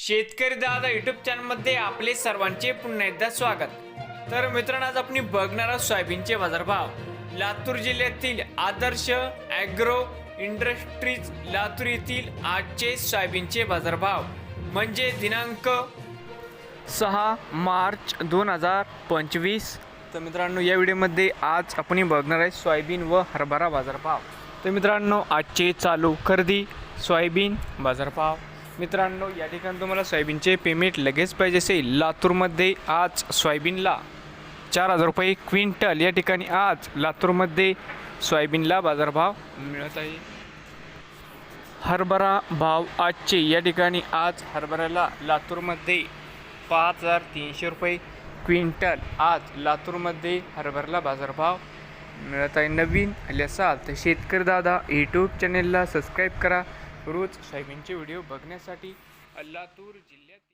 शेतकरी दादा युट्यूब चॅनलमध्ये आपले सर्वांचे पुन्हा एकदा स्वागत. तर मित्रांनो आज आपण बघणार आहोत सोयाबीनचे बाजारभाव. लातूर जिल्ह्यातील आदर्श ॲग्रो इंडस्ट्रीज लातूर येथील आजचे सोयाबीनचे बाजारभाव. म्हणजे दिनांक सहा मार्च दोन हजार पंचवीस. तर मित्रांनो या व्हिडिओमध्ये आज आपण बघणार आहे सोयाबीन व हरभरा बाजारभाव. तर मित्रांनो आजचे चालू खरेदी सोयाबीन बाजारभाव. मित्रांनो या ठिकाणी तुम्हाला सोयाबीनचे पेमेंट लगेच पाहिजे असेल. लातूरमध्ये आज सोयाबीनला चार हजार रुपये क्विंटल. या ठिकाणी आज लातूरमध्ये सोयाबीनला बाजारभाव मिळत आहे. हरभरा भाव आजचे या ठिकाणी आज हरभऱ्याला लातूरमध्ये पाच हजार तीनशे रुपये क्विंटल. आज लातूरमध्ये हरभऱ्याला बाजारभाव मिळत आहे. नवीन आले असाल तर शेतकरी दादा यूट्यूब चॅनेलला सबस्क्राईब करा. रोज साहेबांचे व्हिडिओ बघण्यासाठी अल्लातूर जिल्ह्यात